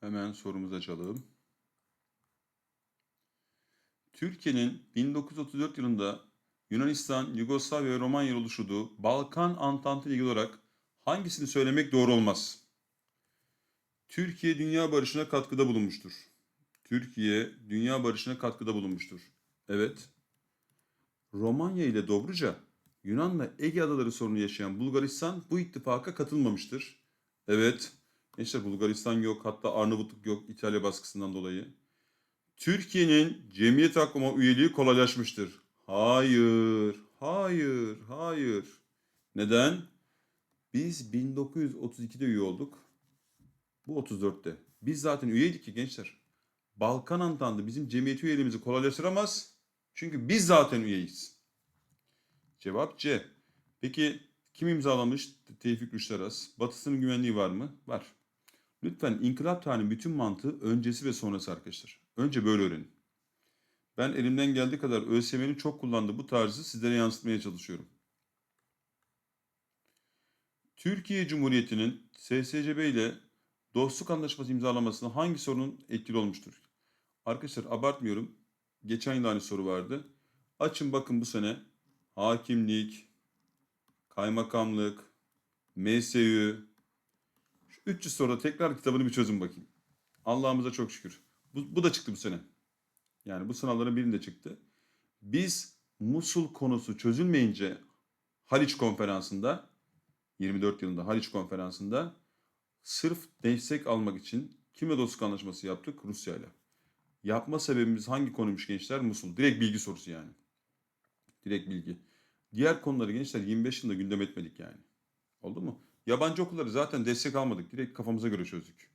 Hemen sorumuzu açalım. Türkiye'nin 1934 yılında Yunanistan, Yugoslavya ve Romanya oluşturduğu Balkan Antantı ile ilgili olarak hangisini söylemek doğru olmaz? Türkiye dünya barışına katkıda bulunmuştur. Türkiye dünya barışına katkıda bulunmuştur. Evet. Romanya ile Dobruca, Yunan'la Ege adaları sorunu yaşayan Bulgaristan bu ittifaka katılmamıştır. Evet. Gençler Bulgaristan yok, hatta Arnavutluk yok İtalya baskısından dolayı. Türkiye'nin cemiyet aklıma üyeliği kolaylaşmıştır. Hayır, hayır, hayır. Neden? Biz 1932'de üye olduk. Bu 34'te. Biz zaten üyeydik ki gençler. Balkan Antantı bizim cemiyet üyeliğimizi kolaylaştıramaz. Çünkü biz zaten üyeyiz. Cevap C. Peki kim imzalamış? Tevfik Rüşteras. Batısının güvenliği var mı? Var. Lütfen inkılap tarihinin bütün mantığı öncesi ve sonrası arkadaşlar. Önce böyle öğrenin. Ben elimden geldiği kadar ÖSYM'nin çok kullandığı bu tarzı sizlere yansıtmaya çalışıyorum. Türkiye Cumhuriyeti'nin SSCB ile dostluk anlaşması imzalamasına hangi sorunun etkili olmuştur? Arkadaşlar abartmıyorum. Geçen yıl aynı soru vardı. Açın bakın bu sene hakimlik, kaymakamlık, MSÜ, şu 300 soruda tekrar kitabını bir çözün bakayım. Allah'ımıza çok şükür. Bu, bu da çıktı bu sene. Yani bu sınavların birinde çıktı. Biz Musul konusu çözülmeyince Haliç konferansında 24 yılında Haliç konferansında sırf destek almak için kimle dostluk anlaşması yaptık? Rusya ile. Yapma sebebimiz hangi konuymuş gençler? Musul. Direkt bilgi sorusu yani. Direkt bilgi. Diğer konuları gençler 25 yılında gündem etmedik yani. Oldu mu? Yabancı okulları zaten destek almadık. Direkt kafamıza göre çözdük.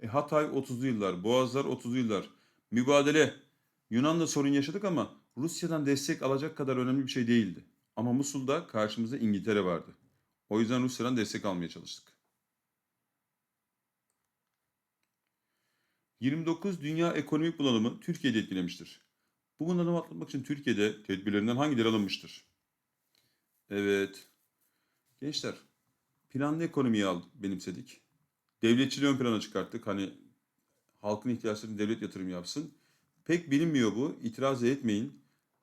E, Hatay 30'lu yıllar, Boğazlar 30'lu yıllar. Mübadele. Yunan'da sorun yaşadık ama Rusya'dan destek alacak kadar önemli bir şey değildi. Ama Musul'da karşımızda İngiltere vardı. O yüzden Rusya'dan destek almaya çalıştık. 29 Dünya Ekonomik Bunalımı Türkiye'de etkilemiştir. Bu bunalımı atlatmak için Türkiye'de tedbirlerinden hangileri alınmıştır? Evet. Gençler, planlı ekonomiyi aldık, benimsedik. Devletçiliği ön plana çıkarttık. Hani halkın ihtiyaçlarını devlet yatırım yapsın. Pek bilinmiyor bu. İtiraz etmeyin.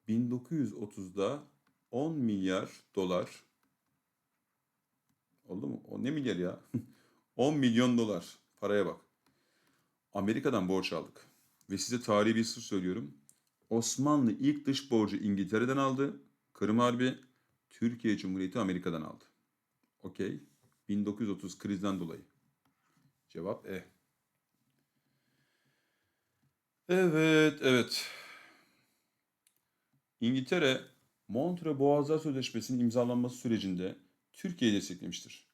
1930'da 10 milyar dolar oldu mu? O ne milyar ya? 10 milyon dolar. Paraya bak. Amerika'dan borç aldık. Ve size tarihi bir sır söylüyorum. Osmanlı ilk dış borcu İngiltere'den aldı. Kırım Harbi Türkiye Cumhuriyeti Amerika'dan aldı. Okey. 1930 krizden dolayı. Cevap E. Evet, evet. İngiltere, Montreux Boğazlar Sözleşmesi'nin imzalanması sürecinde Türkiye'yi desteklemiştir.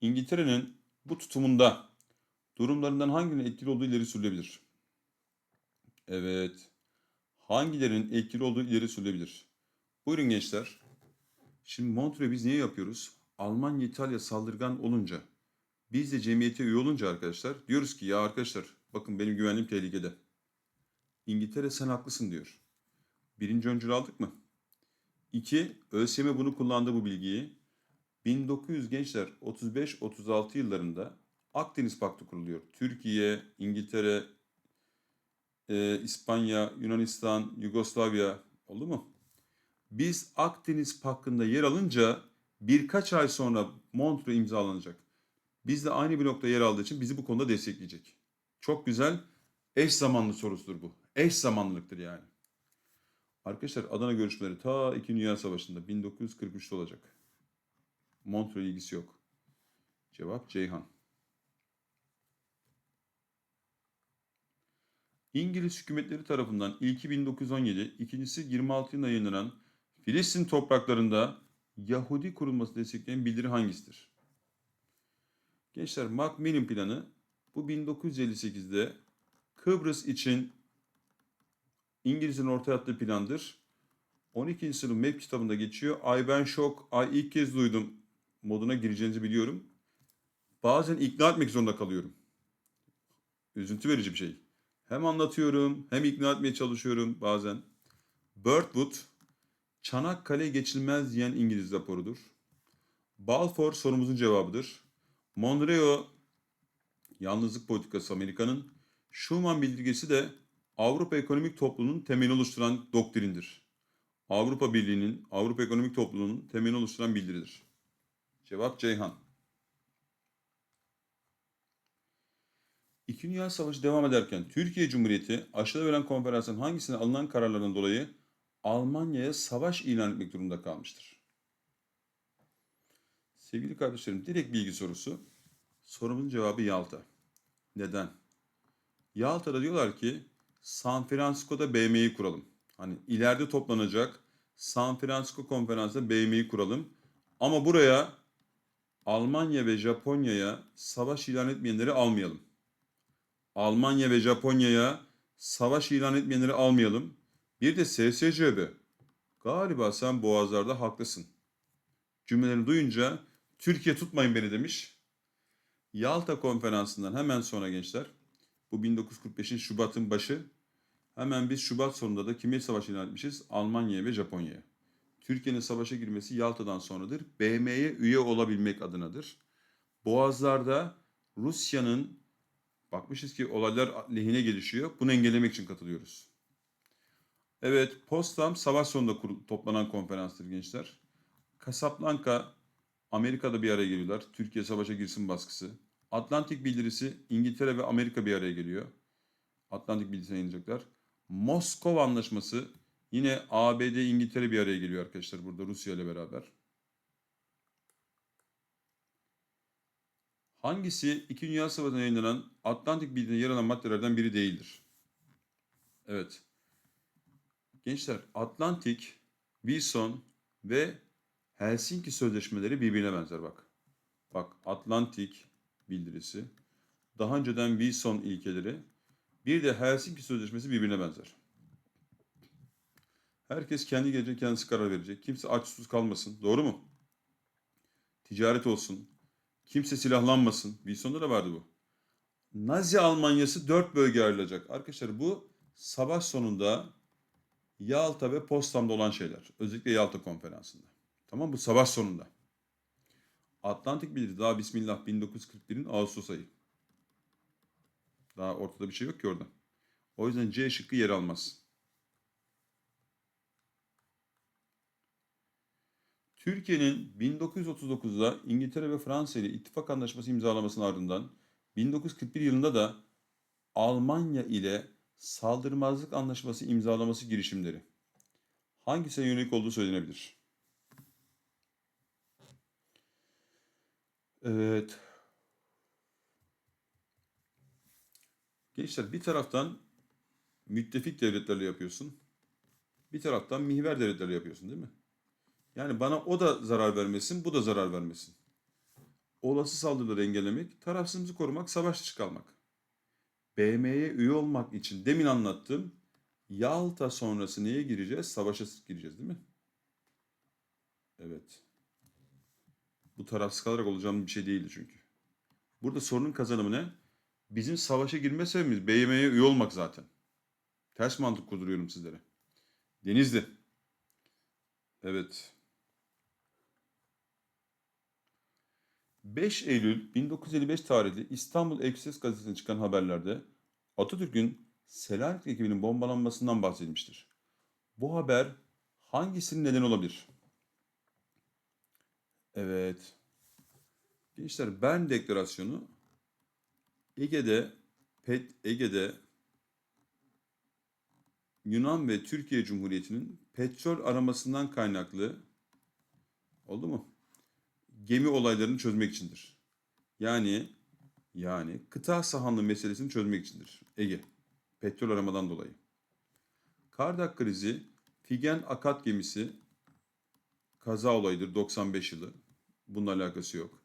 İngiltere'nin bu tutumunda durumlarından hanginin etkili olduğu ileri sürülebilir? Evet. Hangilerinin etkili olduğu ileri sürülebilir? Buyurun gençler. Şimdi Montreux biz niye yapıyoruz? Almanya, İtalya saldırgan olunca, biz de cemiyete üye olunca arkadaşlar diyoruz ki ya arkadaşlar bakın benim güvenliğim tehlikede. İngiltere sen haklısın diyor. Birinci öncül aldık mı? İki, ÖSYM bunu kullandı bu bilgiyi. 1900 gençler 35-36 yıllarında Akdeniz Paktı kuruluyor. Türkiye, İngiltere, e, İspanya, Yunanistan, Yugoslavya oldu mu? Biz Akdeniz Paktı'nda yer alınca birkaç ay sonra Montreux imzalanacak. Biz de aynı bir nokta yer aldığı için bizi bu konuda destekleyecek. Çok güzel eş zamanlı sorusudur bu. Eş zamanlılıktır yani. Arkadaşlar Adana görüşmeleri ta 2. Dünya Savaşı'nda 1943'te olacak. Montreux ilgisi yok. Cevap Ceyhan. İngiliz hükümetleri tarafından ilki 1917, ikincisi 26 yılında yayınlanan Filistin topraklarında Yahudi kurulması destekleyen bildiri hangisidir? Gençler Macmillan planı bu 1958'de Kıbrıs için İngiliz'in ortaya attığı plandır. 12. sınıf MEP kitabında geçiyor. Ay ben şok, ay ilk kez duydum moduna gireceğinizi biliyorum. Bazen ikna etmek zorunda kalıyorum. Üzüntü verici bir şey. Hem anlatıyorum hem ikna etmeye çalışıyorum bazen. Birdwood, Çanakkale geçilmez diyen İngiliz raporudur. Balfour sorumuzun cevabıdır. Monroe yalnızlık politikası Amerika'nın, Schuman bildirgesi de Avrupa Ekonomik Topluluğu'nun temelini oluşturan doktrindir. Avrupa Birliği'nin, Avrupa Ekonomik Topluluğu'nun temelini oluşturan bildiridir. Cevap Ceyhan. İkinci Dünya Savaşı devam ederken Türkiye Cumhuriyeti aşağıda verilen konferansın hangisine alınan kararlardan dolayı Almanya'ya savaş ilan etmek durumunda kalmıştır? Sevgili kardeşlerim direkt bilgi sorusu. Sorumuzun cevabı Yalta. Neden? Yalta'da diyorlar ki San Francisco'da BM'yi kuralım. Hani ileride toplanacak San Francisco konferansında BM'yi kuralım. Ama buraya Almanya ve Japonya'ya savaş ilan etmeyenleri almayalım. Almanya ve Japonya'ya savaş ilan etmeyenleri almayalım. Bir de SSCB. Galiba sen boğazlarda haklısın. Cümlelerini duyunca Türkiye tutmayın beni demiş. Yalta konferansından hemen sonra gençler bu 1945'in Şubat'ın başı hemen biz Şubat sonunda da kime savaş ilan etmişiz? Almanya'ya ve Japonya'ya. Türkiye'nin savaşa girmesi Yalta'dan sonradır. BM'ye üye olabilmek adınadır. Boğazlarda Rusya'nın bakmışız ki olaylar lehine gelişiyor. Bunu engellemek için katılıyoruz. Evet, Potsdam savaş sonunda kur- toplanan konferanstır gençler. Casablanca Amerika'da bir araya geliyorlar. Türkiye savaşa girsin baskısı. Atlantik bildirisi İngiltere ve Amerika bir araya geliyor. Atlantik bildirisine yayınlayacaklar. Moskova Anlaşması yine ABD, İngiltere bir araya geliyor arkadaşlar burada Rusya ile beraber. Hangisi İki Dünya Savaşı'nda yayınlanan Atlantik bildirinde yer alan maddelerden biri değildir? Evet. Gençler Atlantik, Wilson ve Helsinki sözleşmeleri birbirine benzer bak. Bak Atlantik bildirisi, daha önceden Wilson ilkeleri, bir de Helsinki sözleşmesi birbirine benzer. Herkes kendi gelecek kendisi karar verecek. Kimse aç susuz kalmasın. Doğru mu? Ticaret olsun. Kimse silahlanmasın. Wilson'da da vardı bu. Nazi Almanyası dört bölge ayrılacak. Arkadaşlar bu savaş sonunda Yalta ve Potsdam'da olan şeyler. Özellikle Yalta konferansında. Tamam bu savaş sonunda. Atlantik bildirisi daha Bismillah 1941'in Ağustos ayı. Daha ortada bir şey yok ki orada. O yüzden C şıkkı yer almaz. Türkiye'nin 1939'da İngiltere ve Fransa ile ittifak anlaşması imzalamasının ardından 1941 yılında da Almanya ile saldırmazlık anlaşması imzalaması girişimleri hangisine yönelik olduğu söylenebilir? Evet. Gençler bir taraftan müttefik devletlerle yapıyorsun. Bir taraftan mihver devletlerle yapıyorsun değil mi? Yani bana o da zarar vermesin, bu da zarar vermesin. Olası saldırıları engellemek, tarafsızımızı korumak, savaş dışı kalmak. BM'ye üye olmak için demin anlattım. Yalta sonrası neye gireceğiz? Savaşa gireceğiz değil mi? Evet. Bu tarafsız kalarak olacağım bir şey değildi çünkü. Burada sorunun kazanımı ne? Bizim savaşa girme sebebimiz BM'ye üye olmak zaten. Ters mantık kurduruyorum sizlere. Denizli. Evet. 5 Eylül 1955 tarihli İstanbul Ekses gazetesine çıkan haberlerde Atatürk'ün Selanik ekibinin bombalanmasından bahsedilmiştir. Bu haber hangisinin neden olabilir? Evet. Gençler Bern Deklarasyonu Ege'de Pet Ege'de Yunan ve Türkiye Cumhuriyeti'nin petrol aramasından kaynaklı oldu mu? Gemi olaylarını çözmek içindir. Yani yani kıta sahanlığı meselesini çözmek içindir. Ege. Petrol aramadan dolayı. Kardak krizi Figen Akat gemisi kaza olayıdır 95 yılı. Bununla alakası yok.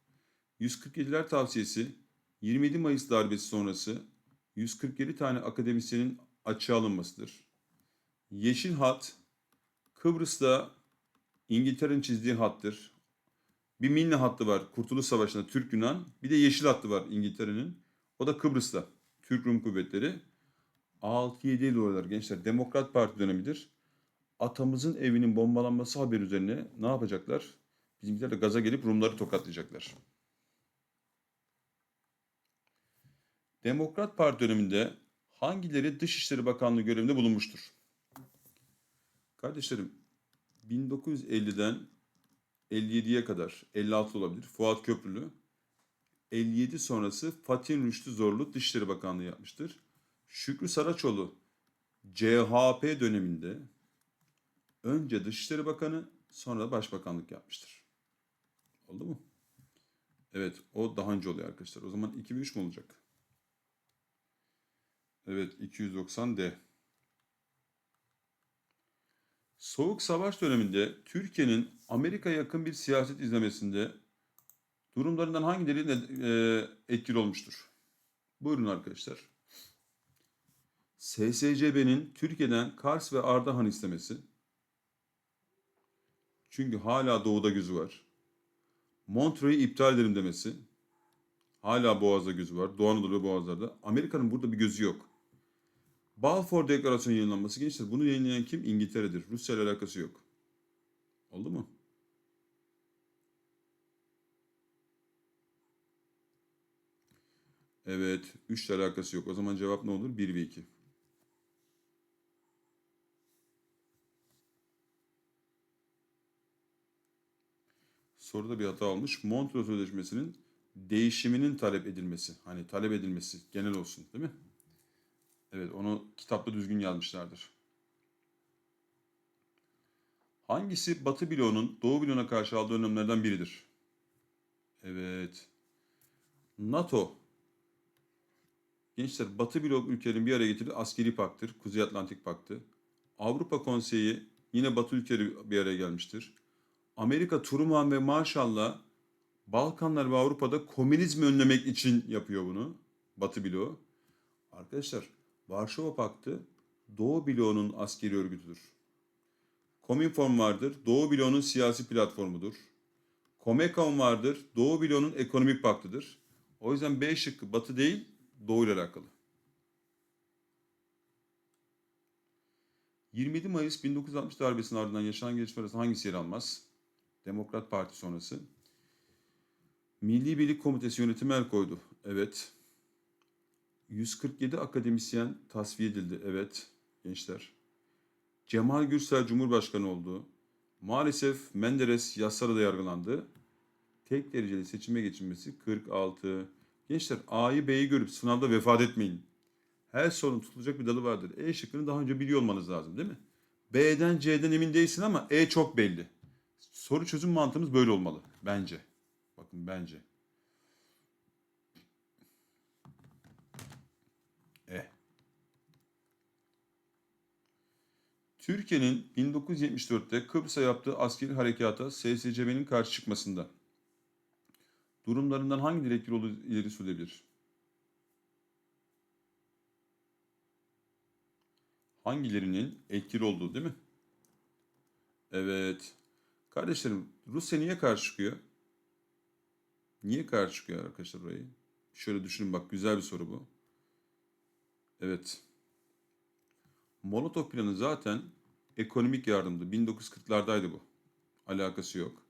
147'ler tavsiyesi 27 Mayıs darbesi sonrası 147 tane akademisyenin açığa alınmasıdır. Yeşil hat Kıbrıs'ta İngiltere'nin çizdiği hattır. Bir Milne hattı var Kurtuluş Savaşı'nda Türk-Yunan. Bir de yeşil hattı var İngiltere'nin. O da Kıbrıs'ta. Türk-Rum kuvvetleri. 6-7 Eylül olaylar gençler. Demokrat Parti dönemidir. Atamızın evinin bombalanması haberi üzerine ne yapacaklar? Bizimkiler de gaza gelip Rumları tokatlayacaklar. Demokrat Parti döneminde hangileri Dışişleri Bakanlığı görevinde bulunmuştur? Kardeşlerim 1950'den 57'ye kadar 56 olabilir. Fuat Köprülü 57 sonrası Fatih Rüştü Zorlu Dışişleri Bakanlığı yapmıştır. Şükrü Saraçoğlu CHP döneminde önce Dışişleri Bakanı sonra Başbakanlık yapmıştır. Oldu mu? Evet o daha önce oluyor arkadaşlar. O zaman 2003 mü olacak? Evet 290D. Soğuk Savaş döneminde Türkiye'nin Amerika'ya yakın bir siyaset izlemesinde durumlarından hangileri ne- e, etkili olmuştur? Buyurun arkadaşlar. SSCB'nin Türkiye'den Kars ve Ardahan istemesi. Çünkü hala doğuda gözü var. Montreux'u iptal edelim demesi. Hala Boğaz'da gözü var. Doğu Anadolu Boğazlar'da. Amerika'nın burada bir gözü yok. Balfour Deklarasyonu yayınlanması gençler. Bunu yayınlayan kim? İngiltere'dir. Rusya ile alakası yok. Oldu mu? Evet. 3 ile alakası yok. O zaman cevap ne olur? 1 ve 2. Soruda bir hata olmuş. Montreux Sözleşmesi'nin değişiminin talep edilmesi. Hani talep edilmesi genel olsun değil mi? Evet onu kitapta düzgün yazmışlardır. Hangisi Batı bloğunun Doğu bloğuna karşı aldığı önlemlerden biridir? Evet. NATO. Gençler Batı blok ülkelerin bir araya getirdiği askeri paktır. Kuzey Atlantik Paktı. Avrupa Konseyi yine Batı ülkeleri bir araya gelmiştir. Amerika Truman ve Marshall'la Balkanlar ve Avrupa'da komünizmi önlemek için yapıyor bunu. Batı bloğu. Arkadaşlar Varşova Paktı Doğu bloğunun askeri örgütüdür. Komünform vardır. Doğu bloğunun siyasi platformudur. Komekon vardır. Doğu bloğunun ekonomik paktıdır. O yüzden B şıkkı Batı değil Doğu ile alakalı. 27 Mayıs 1960 darbesinin ardından yaşanan gelişmeler arasında hangisi yer almaz? Demokrat Parti sonrası. Milli Birlik Komitesi yönetimi el koydu. Evet. 147 akademisyen tasfiye edildi. Evet gençler. Cemal Gürsel Cumhurbaşkanı oldu. Maalesef Menderes yasada da yargılandı. Tek dereceli seçime geçilmesi 46. Gençler A'yı B'yi görüp sınavda vefat etmeyin. Her sorun tutulacak bir dalı vardır. E şıkkını daha önce biliyor olmanız lazım değil mi? B'den C'den emin değilsin ama E çok belli. Soru çözüm mantığımız böyle olmalı bence. Bakın bence. E. Türkiye'nin 1974'te Kıbrıs'a yaptığı askeri harekata SSCB'nin karşı çıkmasında durumlarından hangi dilekleri olduğu ileri sürülebilir? Hangilerinin etkili olduğu değil mi? Evet. Kardeşlerim Rusya niye karşı çıkıyor? Niye karşı çıkıyor arkadaşlar orayı? Şöyle düşünün bak güzel bir soru bu. Evet. Molotov planı zaten ekonomik yardımdı. 1940'lardaydı bu. Alakası yok.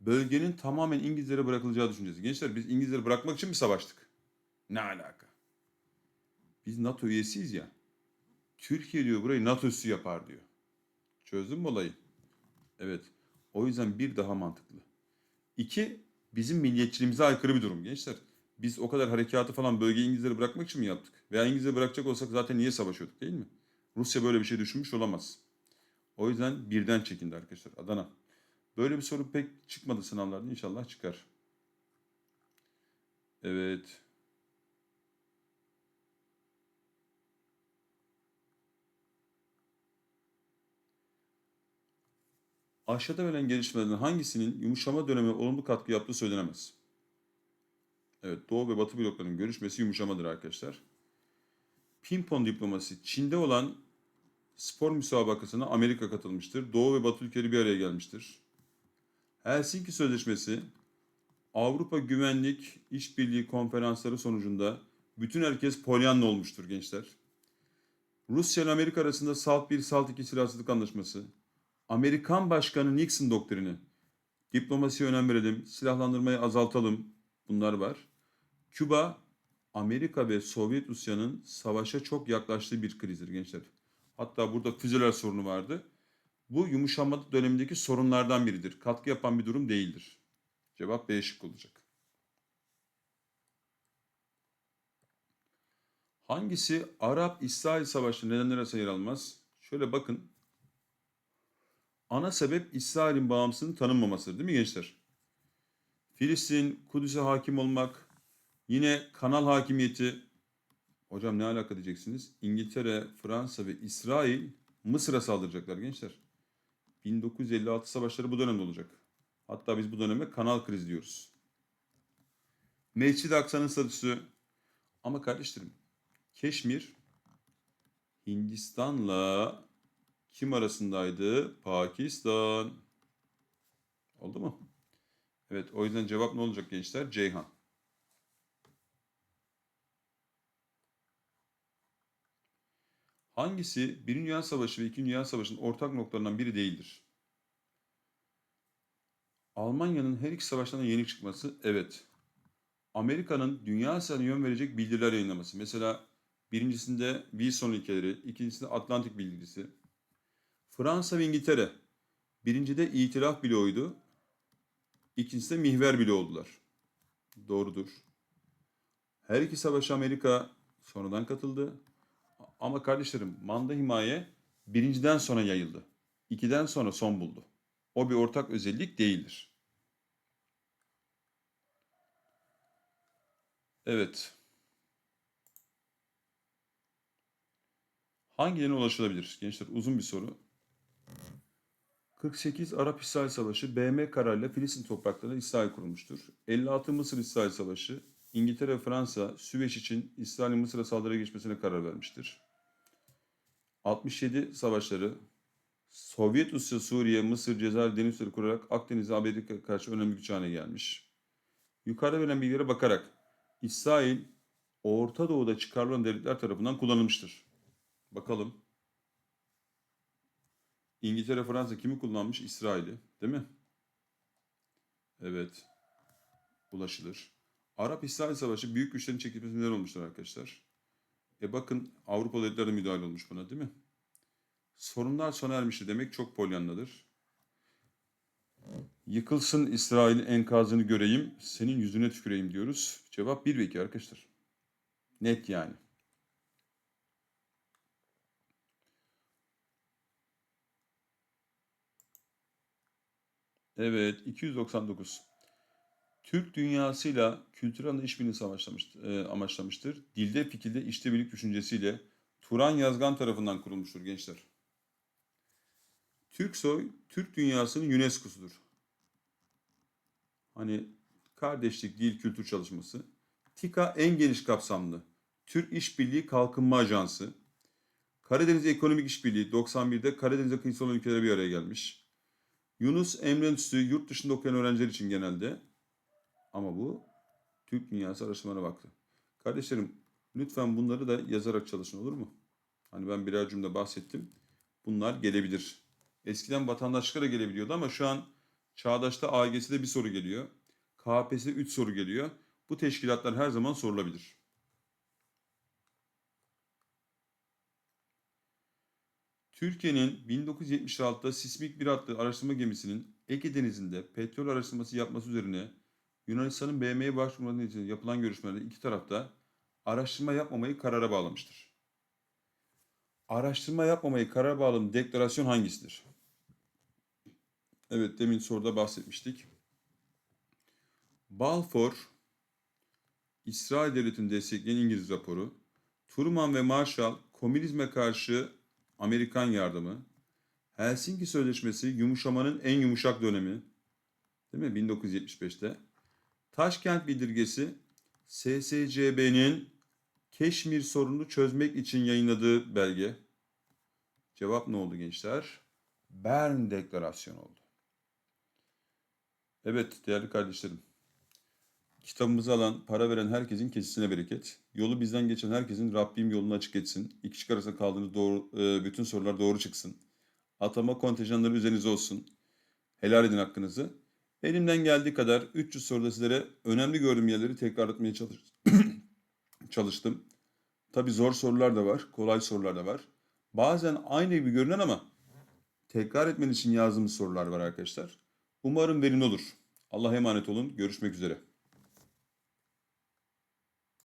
Bölgenin tamamen İngilizlere bırakılacağı düşüncesi. Gençler biz İngilizleri bırakmak için mi savaştık? Ne alaka? Biz NATO üyesiyiz ya. Türkiye diyor burayı NATO üssü yapar diyor. Çözdün mü olayı? Evet. O yüzden bir daha mantıklı. İki, bizim milliyetçiliğimize aykırı bir durum gençler. Biz o kadar harekatı falan bölgeyi İngilizlere bırakmak için mi yaptık? Veya İngilizleri bırakacak olsak zaten niye savaşıyorduk değil mi? Rusya böyle bir şey düşünmüş olamaz. O yüzden birden çekindi arkadaşlar. Adana. Böyle bir soru pek çıkmadı sınavlarda. İnşallah çıkar. Evet. Aşağıda verilen gelişmelerden hangisinin yumuşama dönemi olumlu katkı yaptığı söylenemez. Evet, Doğu ve Batı bloklarının görüşmesi yumuşamadır arkadaşlar. Pimpon diplomasi Çin'de olan spor müsabakasına Amerika katılmıştır. Doğu ve Batı ülkeleri bir araya gelmiştir. Helsinki Sözleşmesi Avrupa Güvenlik İşbirliği Konferansları sonucunda bütün herkes polyanlı olmuştur gençler. Rusya ile Amerika arasında SALT 1, SALT 2 silahsızlık anlaşması, Amerikan Başkanı Nixon doktrini, diplomasiye önem verelim, silahlandırmayı azaltalım bunlar var. Küba, Amerika ve Sovyet Rusya'nın savaşa çok yaklaştığı bir krizdir gençler. Hatta burada füzeler sorunu vardı. Bu yumuşama dönemindeki sorunlardan biridir. Katkı yapan bir durum değildir. Cevap B şık olacak. Hangisi Arap-İsrail Savaşı nedenleri arasında almaz? Şöyle bakın. Ana sebep İsrail'in bağımsızlığının tanınmamasıdır değil mi gençler? Filistin, Kudüs'e hakim olmak, yine kanal hakimiyeti. Hocam ne alaka diyeceksiniz? İngiltere, Fransa ve İsrail Mısır'a saldıracaklar gençler. 1956 savaşları bu dönemde olacak. Hatta biz bu döneme kanal krizi diyoruz. Mescid-i Aksa'nın statüsü. Ama kardeşlerim, Keşmir Hindistan'la kim arasındaydı? Pakistan. Oldu mu? Evet, o yüzden cevap ne olacak gençler? Ceyhan. Hangisi Birinci Dünya Savaşı ve İkinci Dünya Savaşı'nın ortak noktalarından biri değildir? Almanya'nın her iki savaştan yenik çıkması, evet. Amerika'nın dünya siyasetine yön verecek bildiriler yayınlaması. Mesela birincisinde Wilson ilkeleri, ikincisinde Atlantik bildirisi. Fransa ve İngiltere. Birincide itiraf bloğuydu. İkincisinde mihver bloğu oldular. Doğrudur. Her iki savaşa Amerika sonradan katıldı. Ama kardeşlerim manda himaye birinciden sonra yayıldı. İkiden sonra son buldu. O bir ortak özellik değildir. Evet. Hangilerine ulaşılabilir? Gençler uzun bir soru. 48 Arap-İsrail Savaşı BM kararıyla Filistin topraklarında İsrail kurulmuştur. 56 Mısır-İsrail Savaşı İngiltere ve Fransa Süveyş için İsrail'in Mısır'a saldırıya geçmesine karar vermiştir. 67 savaşları Sovyet Rusya, Suriye, Mısır, Cezayir deniz kurarak Akdeniz'e Amerika'ya karşı önemli güç haline gelmiş. Yukarıda verilen bilgilere bakarak İsrail Orta Doğu'da çıkarılan devletler tarafından kullanılmıştır. Bakalım. İngiltere, Fransa kimi kullanmış? İsrail'i, değil mi? Evet. Ulaşılır. Arap-İsrail Savaşı büyük güçlerin çekilmesi neden olmuştur arkadaşlar? E bakın Avrupa devletleri de müdahale olmuş buna değil mi? Sorunlar sona ermişti demek çok polyanladır. Yıkılsın İsrail'in enkazını göreyim, senin yüzüne tüküreyim diyoruz. Cevap 1 ve 2 arkadaşlar. Net yani. Evet, 299. Türk dünyasıyla kültürel işbirliği savaşlamıştır, e, amaçlamıştır. Dilde, fikirde, işbirlik düşüncesiyle Turan Yazgan tarafından kurulmuştur gençler. Türksoy, Türk dünyasının UNESCO'sudur. Hani kardeşlik, dil, kültür çalışması. TİKA en geniş kapsamlı. Türk İşbirliği Kalkınma Ajansı. Karadeniz Ekonomik İşbirliği 91'de Karadeniz'e kıyısı olan ülkelere bir araya gelmiş. Yunus Emre Enstitüsü yurt dışında okuyan öğrenciler için genelde. Ama bu Türk Dünyası Araştırmalarına baktı. Kardeşlerim lütfen bunları da yazarak çalışın olur mu? Hani ben birer cümle bahsettim. Bunlar gelebilir. Eskiden vatandaşlıkla da gelebiliyordu ama şu an Çağdaş'ta AGS'de bir soru geliyor. KPSS'de 3 soru geliyor. Bu teşkilatlar her zaman sorulabilir. Türkiye'nin 1976'da Sismik 1 adlı araştırma gemisinin Ege Denizi'nde petrol araştırması yapması üzerine Yunanistan'ın BM'ye başvurması için yapılan görüşmelerde iki tarafta araştırma yapmamayı karara bağlamıştır. Araştırma yapmamayı karara bağlayan deklarasyon hangisidir? Evet demin soruda bahsetmiştik. Balfour, İsrail Devleti'ni destekleyen İngiliz raporu, Truman ve Marshall, komünizme karşı Amerikan yardımı, Helsinki Sözleşmesi yumuşamanın en yumuşak dönemi, değil mi 1975'te, Taşkent Bildirgesi, SSCB'nin Keşmir sorununu çözmek için yayınladığı belge. Cevap ne oldu gençler? Bern Deklarasyonu oldu. Evet değerli kardeşlerim. Kitabımızı alan, para veren herkesin kesisine bereket. Yolu bizden geçen herkesin Rabbim yolunu açık etsin. İki arasında kaldığınız doğru, e, bütün sorular doğru çıksın. Atama kontenjanları üzerinize olsun. Helal edin hakkınızı. Elimden geldiği kadar 300 soruda sizlere önemli gördüğüm yerleri tekrar etmeye çalış çalıştım. Tabii zor sorular da var, kolay sorular da var. Bazen aynı gibi görünen ama tekrar etmen için yazdığımız sorular var arkadaşlar. Umarım verimli olur. Allah'a emanet olun. Görüşmek üzere.